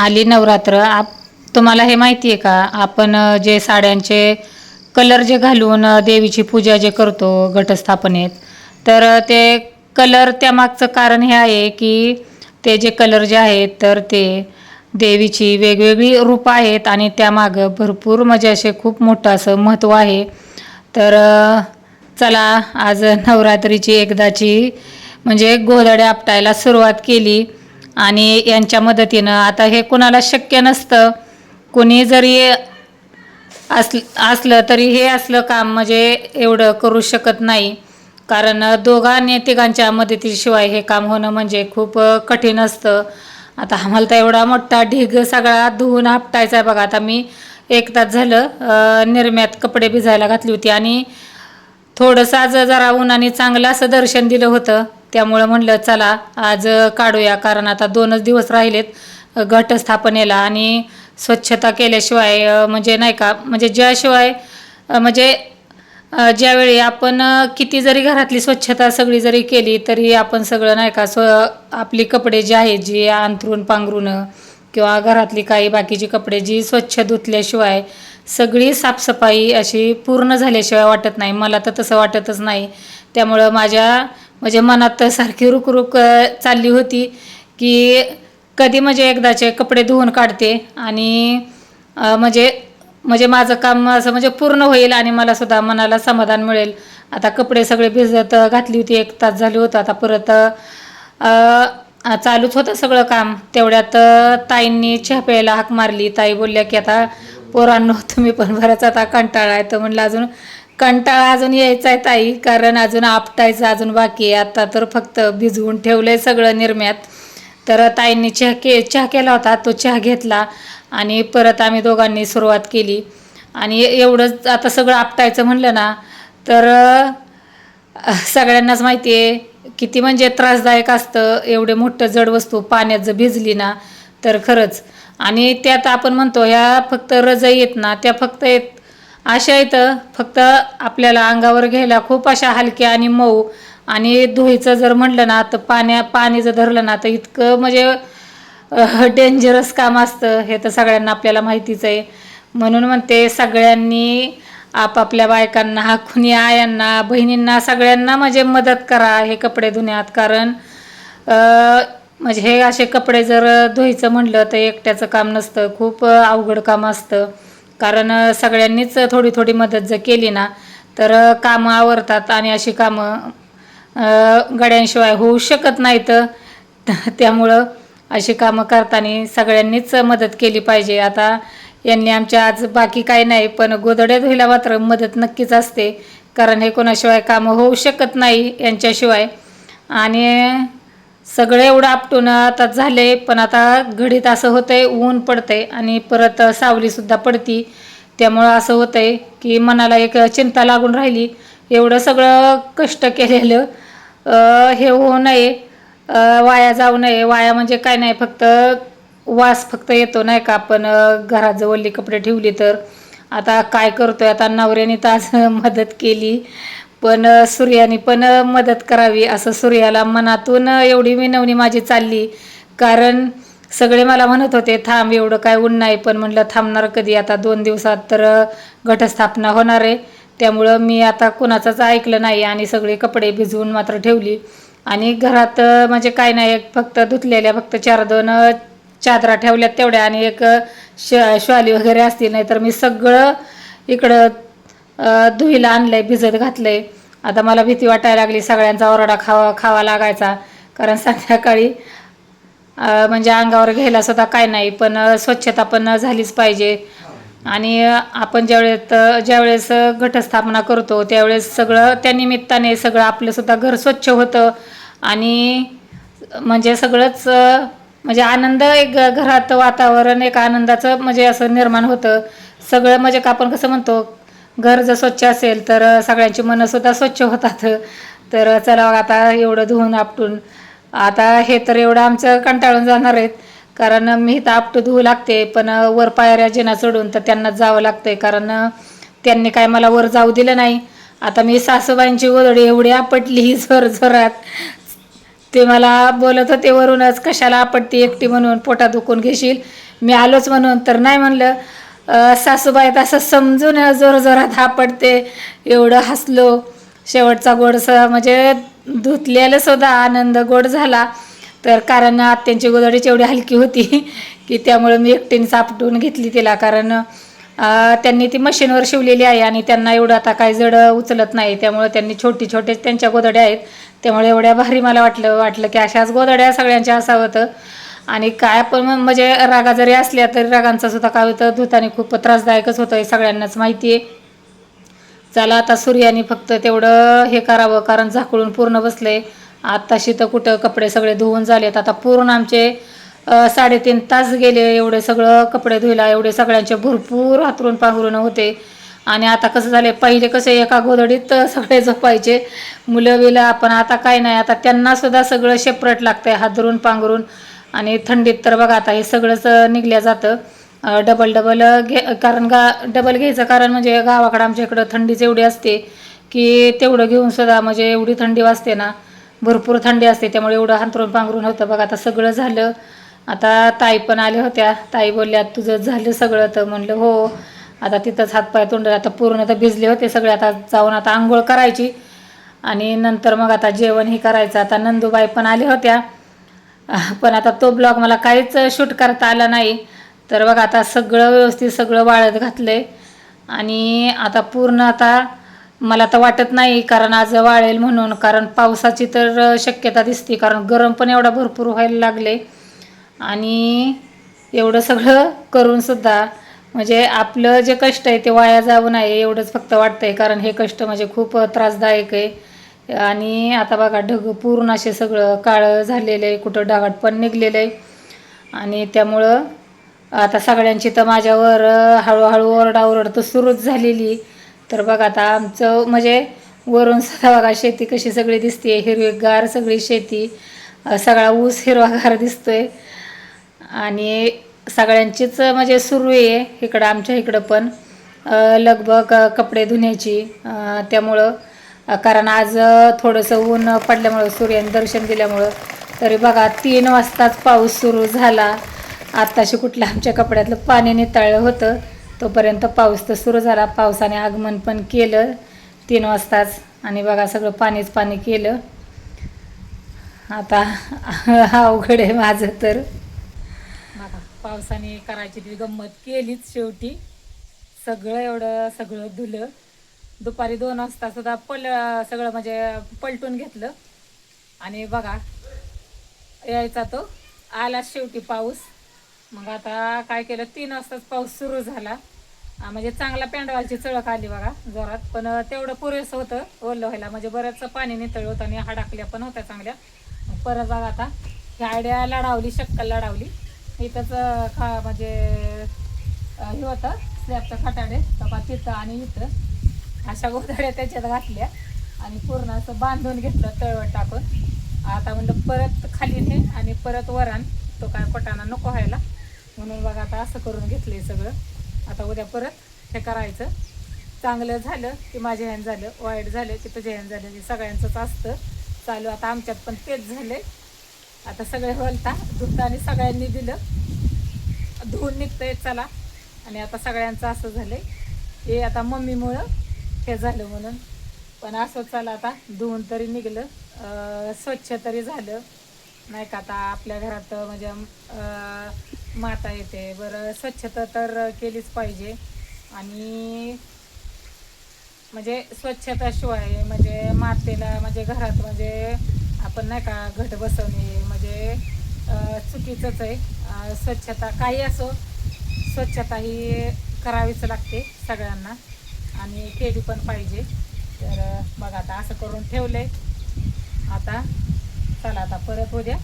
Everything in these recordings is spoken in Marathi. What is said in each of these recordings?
आली नवरात्र. आप तुम्हाला हे माहिती आहे का? आपण जे साड्यांचे कलर जे घालून देवीची पूजा जे करतो घटस्थापनेत तर ते कलर त्यामागचं कारण हे आहे की ते जे कलर जे आहेत तर ते देवीची वेगवेगळी रूपं आहेत आणि त्यामागं भरपूर म्हणजे असे खूप मोठं असं महत्त्व आहे. तर चला आज नवरात्रीची एकदाची म्हणजे गोधड्या आपटायला सुरुवात केली. आणि यांच्या मदतीनं आता हे कुणाला शक्य नसतं कुणी जरी अस असलं तरी हे असलं काम म्हणजे एवढं करू शकत नाही. कारण दोघांनी तिघांच्या मदतीशिवाय हे काम होणं म्हणजे खूप कठीण असतं. आता आम्हाला तर एवढा मोठा ढीग सगळा धुवून आपटायचा आहे बघा. आता मी एक तास झालं निर्म्यात निरम्यात कपडे भिजायला घातली होती आणि थोडंसं आज जरा उन्हाने चांगलं असं दर्शन दिलं होतं. त्यामुळं म्हणलं चला आज काढूया. कारण आता दोनच दिवस राहिलेत घटस्थापनेला आणि स्वच्छता केल्याशिवाय म्हणजे नाही का म्हणजे ज्याशिवाय म्हणजे ज्यावेळी आपण किती जरी घरातली स्वच्छता सगळी जरी केली तरी आपण सगळं नाही का स्व आपली कपडे जे आहेत जी अंथरून पांघरून किंवा घरातली काही बाकीची कपडे जी स्वच्छ धुतल्याशिवाय सगळी साफसफाई अशी पूर्ण झाल्याशिवाय वाटत नाही. मला तर तसं वाटतच नाही. त्यामुळं माझ्या म्हणजे मनात तर सारखी रुकरुक चालली होती की कधी म्हणजे एकदाचे कपडे धुवून काढते आणि म्हणजे म्हणजे माझं काम असं म्हणजे पूर्ण होईल आणि मला सुद्धा मनाला समाधान मिळेल. आता कपडे सगळे भिजत घातली होती एक तास झाली होतं आता परत चालूच होतं सगळं काम. तेवढ्यात ताईंनी चहा प्यायला हाक मारली. ताई बोलल्या की आता पोरांनो तुम्ही पण बराच आता कंटाळा आहे. तर म्हणलं अजून कंटाळा अजून यायचा आहे ताई कारण अजून आपटायचं अजून बाकी आहे. आता तर फक्त भिजवून ठेवलंय सगळं निरम्यात. तर ताईंनी चहा के चहा केला होता तो चहा घेतला आणि परत आम्ही दोघांनी सुरुवात केली. आणि एवढंच आता सगळं आपटायचं म्हणलं ना तर सगळ्यांनाच माहिती आहे किती म्हणजे त्रासदायक असतं एवढे मोठं जड वस्तू पाण्यात जर भिजली ना तर खरंच. आणि त्यात आपण म्हणतो ह्या फक्त रजई येत ना त्या फक्त येत अशा इथं फक्त आपल्याला अंगावर घ्यायला खूप अशा हलक्या आणि मऊ आणि धुईचं जर म्हणलं ना तर पाण्या पाणी जर धरलं ना तर इतकं म्हणजे डेंजरस काम असतं. हे तर सगळ्यांना आपल्याला माहितीच आहे. म्हणून म्हणते सगळ्यांनी आपापल्या बायकांना हाकुनी आयांना बहिणींना सगळ्यांना म्हणजे मदत करा हे कपडे धुण्यात. कारण म्हणजे हे असे कपडे जर धुवायचं म्हणलं तर एकट्याचं काम नसतं. खूप अवघड काम असतं. कारण सगळ्यांनीच थोडी थोडी मदत जर केली ना तर कामं आवरतात आणि अशी कामं गड्यांशिवाय होऊ शकत नाहीत. त्यामुळं अशी कामं करताना सगळ्यांनीच मदत केली पाहिजे. आता यांनी आमच्या आज बाकी काही नाही पण गोदड्या धुईला मात्र मदत नक्कीच असते. कारण हे कोणाशिवाय कामं होऊ शकत नाही यांच्याशिवाय. आणि सगळं एवढं आपटून आता झाले पण आता घडीत असं होतंय ऊन पडतंय आणि परत सावलीसुद्धा पडती. त्यामुळं असं होतंय की मनाला एक चिंता लागून राहिली. एवढं सगळं कष्ट केलेलं हे होऊ नये वाया जाऊ नये. वाया म्हणजे काय नाही फक्त वास फक्त येतो नाही का? आपण घराजवळली कपडे ठेवली तर. आता काय करतोय? आता नवऱ्याने तर आज मदत केली. पण सूर्याने पण मदत करावी असं सूर्याला मनातून एवढी विनवणी माझी चालली. कारण सगळे मला म्हणत होते थांब एवढं काय ऊन नाही. पण म्हणलं थांबणार कधी? आता दोन दिवसात तर घटस्थापना होणार आहे. त्यामुळं मी आता कुणाचंच ऐकलं नाही आणि सगळे कपडे भिजवून मात्र ठेवली. आणि घरात म्हणजे काय नाही एक फक्त धुतलेल्या फक्त चार दोन चादरा ठेवल्यात तेवढ्या आणि एक श श्वाली वगैरे असतील नाही तर मी सगळं इकडं धुईला आणलंय भिजत घातलंय. आता मला भीती वाटायला लागली सगळ्यांचा ओरडा खावा खावा लागायचा. कारण संध्याकाळी म्हणजे अंगावर घ्यायला सुद्धा काय नाही पण स्वच्छता पण झालीच पाहिजे. आणि आपण ज्यावेळेस ज्यावेळेस घटस्थापना करतो त्यावेळेस सगळं त्या निमित्ताने सगळं आपलंसुद्धा घर स्वच्छ होतं. आणि म्हणजे सगळंच म्हणजे आनंद एक घरात वातावरण एक आनंदाचं म्हणजे असं निर्माण होतं. सगळं म्हणजे का आपण कसं म्हणतो घर जर स्वच्छ असेल तर सगळ्यांची मनंसुद्धा स्वच्छ होतात. तर चला आता एवढं धुवून आपटून आता हे तर एवढं आमचं कंटाळून जाणार आहेत. कारण मी तर आपटू धुवू लागते पण वर पायऱ्या जिना चढून तर त्यांना जावं लागतंय. कारण त्यांनी काय मला वर जाऊ दिलं नाही. आता मी सासूबाईंची ओदडी एवढी आपटली झर झरात ते मला बोलत होते वरूनच कशाला आपटती एकटी म्हणून पोटात दुखून घेशील? मी आलोच म्हणून तर नाही म्हणलं. सासूबाई असं समजून जोर जोरात पडते. एवढं हसलो. शेवटचा गोडसा म्हणजे धुतलेलं सुद्धा आनंद गोड झाला. तर कारण आत्यांची गोदडीच एवढी हलकी होती की त्यामुळे मी एकटीने सापटून घेतली तिला. कारण त्यांनी ती मशीनवर शिवलेली आहे आणि त्यांना एवढं आता काही जड उचलत नाही. त्यामुळे त्यांनी छोटी छोटे त्यांच्या गोदड्या आहेत. त्यामुळे एवढ्या भारी मला वाटलं वाटलं की अशाच गोदड्या सगळ्यांच्या असावं होतं. आणि काय पण मग म्हणजे रागा जरी असल्या तरी रागांचा सुद्धा काय होतं धुताने खूप त्रासदायकच होतं हे सगळ्यांनाच माहिती आहे चला आता सूर्याने फक्त तेवढं हे करावं कारण झाकळून पूर्ण बसले आत्ताशी तर कुठं कपडे सगळे धुवून झालेत. आता पूर्ण आमचे साडेतीन तास गेले एवढे सगळं कपडे धुयला एवढे सगळ्यांचे भरपूर हातरून पांघरून होते. आणि आता कसं झालं पहिले कसं एका गोधडीत सगळे झोपायचे. मुलं बिलं आपण आता काय नाही आता त्यांना सुद्धा सगळं शेपरट लागतंय हात धरून पांघरून आणि थंडीत तर बघा आता हे सगळंच निघल्या जातं. डबल डबल घे कारण गा डबल घ्यायचं कारण म्हणजे गावाकडं आमच्या इकडं थंडीच एवढी असते की तेवढं घेऊन सुद्धा म्हणजे एवढी थंडी वाजते ना. भरपूर थंडी असते त्यामुळे एवढं हांतरून पांघरून होतं. बघा आता सगळं झालं. आता ताई पण आल्या होत्या. ताई बोलल्या तुझं झालं सगळं. तर म्हणलं हो आता तिथंच हातपाय तोंड आता पूर्ण तर भिजले होते सगळे. आता जाऊन आता आंघोळ करायची. आणि नंतर मग आता जेवण हे करायचं. आता नंदूबाई पण आल्या होत्या. पण आता तो ब्लॉग मला काहीच शूट करता आला नाही. तर बघा आता सगळं व्यवस्थित सगळं वाळत घातलंय. आणि आता पूर्ण आता मला तर वाटत नाही कारण आज वाळेल म्हणून. कारण पावसाची तर शक्यता दिसते कारण गरम पण एवढा भरपूर व्हायला लागले. आणि एवढं सगळं करूनसुद्धा म्हणजे आपलं जे कष्ट आहे ते वाया जाऊ नये एवढंच फक्त वाटतंय. कारण हे कष्ट म्हणजे खूप त्रासदायक आहे. आणि आता बघा ढग पूर्ण असे सगळं काळं झालेलं आहे कुठं ढगाट पण निघलेलं आहे. आणि त्यामुळं आता सगळ्यांची तर माझ्यावर हळूहळू ओरडाओरड तर सुरूच झालेली तर बघा आता आमचं म्हणजे वरून सुद्धा बघा शेती कशी सगळी दिसते हिरवीगार सगळी शेती सगळा ऊस हिरवागार दिसतोय. आणि सगळ्यांचीच म्हणजे सुरू आहे इकडं आमच्या इकडं पण. लगभग लगबग कपडे धुण्याची त्यामुळं कारण आज थोडंसं ऊन पडल्यामुळं सूर्याने दर्शन दिल्यामुळं तरी बघा तीन वाजताच पाऊस सुरू झाला. आत्ताशी कुठलं आमच्या कपड्यातलं पाणी नितळलं होतं. तोपर्यंत पाऊस तर सुरू झाला. पावसाने आगमन पण केलं. तीन वाजताच. आणि बघा सगळं पाणीच पाणी केलं. आता हा अवघड आहे माझं तर. पावसाने करायची ती गंमत केलीच शेवटी. सगळं एवढं सगळं धुलं. दुपारी दोन वाजता सुद्धा पल सगळं म्हणजे पलटून घेतलं. आणि बघा यायचा तो. आला शेवटी पाऊस. मग आता काय केलं तीन वाजताच पाऊस सुरू झाला. म्हणजे चांगला पेंडवालची चळक आली बघा जोरात. पण तेवढं पुरेसं होतं ओलं व्हायला. म्हणजे बरंच पाणी नितळ होतं आणि हाडाकल्या पण होत्या चांगल्या. परत बघा आता ह्या आयडिया लढावली शक्कल लढावली. इथंच खा म्हणजे हे होतं स्लॅबचं खटाडे. तपा तिथं आणि इथं. अशा गोधड्या त्याच्यात घातल्या आणि पूर्ण असं बांधून घेतलं तळवट टाकून. आता म्हणलं परत खाली ने आणि परत वरान. तो काय कोटाना नको व्हायला. म्हणून बघा आता असं करून घेतलंय सगळं. आता उद्या परत हे करायचं. चांगलं झालं की माझ्या ह्यान झालं वाईट झालं की तुझ्या ह्यान झालं ते सगळ्यांचंच असतं. चालू आता आमच्यात पण तेच झालंय. आता सगळे हलता धुताने आणि सगळ्यांनी दिलं. धुवून निघतंय चला. आणि आता सगळ्यांचं असं झालंय. हे आता मम्मीमुळं काय झालं म्हणून? पण असं चला आता धुवून तरी निघलं. स्वच्छ तरी झालं. नाही का आता आपल्या घरात म्हणजे माता येते. बरं स्वच्छता तर केलीच पाहिजे. आणि म्हणजे स्वच्छताशिवाय म्हणजे मातेला म्हणजे घरात म्हणजे आपण नाही का घट बसवणे म्हणजे चुकीचंच आहे. स्वच्छता काही असो स्वच्छता ही करावीच लागते सगळ्यांना. आणि केळी पण पाहिजे. तर मग बघा आता असं करून ठेवलंय. आता चला आता परत उद्या.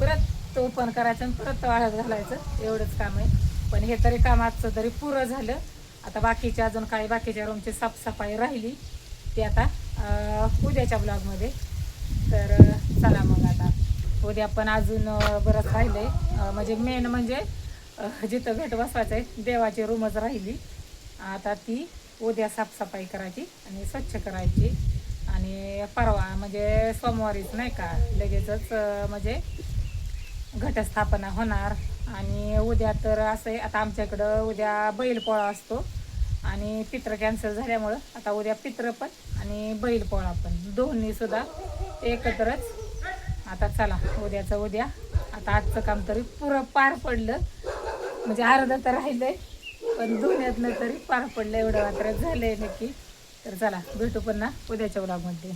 परत तो ओपन करायचं आणि परत वाळत घालायचं. एवढंच काम आहे. पण हे तरी काम आजचं तरी पुरं झालं. आता बाकीच्या अजून काही बाकीच्या रूमची साफसफाई राहिली. ती आता उद्याच्या ब्लॉगमध्ये तर चला मग आता. उद्या पण अजून बरंच राहिलं आहे म्हणजे मेन म्हणजे जिथं भेट बसवायचं आहे देवाची रूमच राहिली. आता ती उद्या साफसफाई करायची आणि स्वच्छ करायची. आणि परवा म्हणजे सोमवारीच नाही का लगेचच म्हणजे घटस्थापना होणार. आणि उद्या तर असं आहे आता आमच्याकडं उद्या बैलपोळा असतो. आणि पित्र कॅन्सल झाल्यामुळं आता उद्या पित्र पण आणि बैलपोळा पण. दोन्हीसुद्धा एकत्रच. आता चला उद्याचं उद्या. आता आजचं काम तरी पुरं पार पडलं. म्हणजे अर्ध तर राहिलं आहे पण धुण्यातनं तरी पार पडलं एवढं मात्र. झालंय नक्की. तर चला भेटू पुन्हा उद्याच्या ब्लॉगमध्ये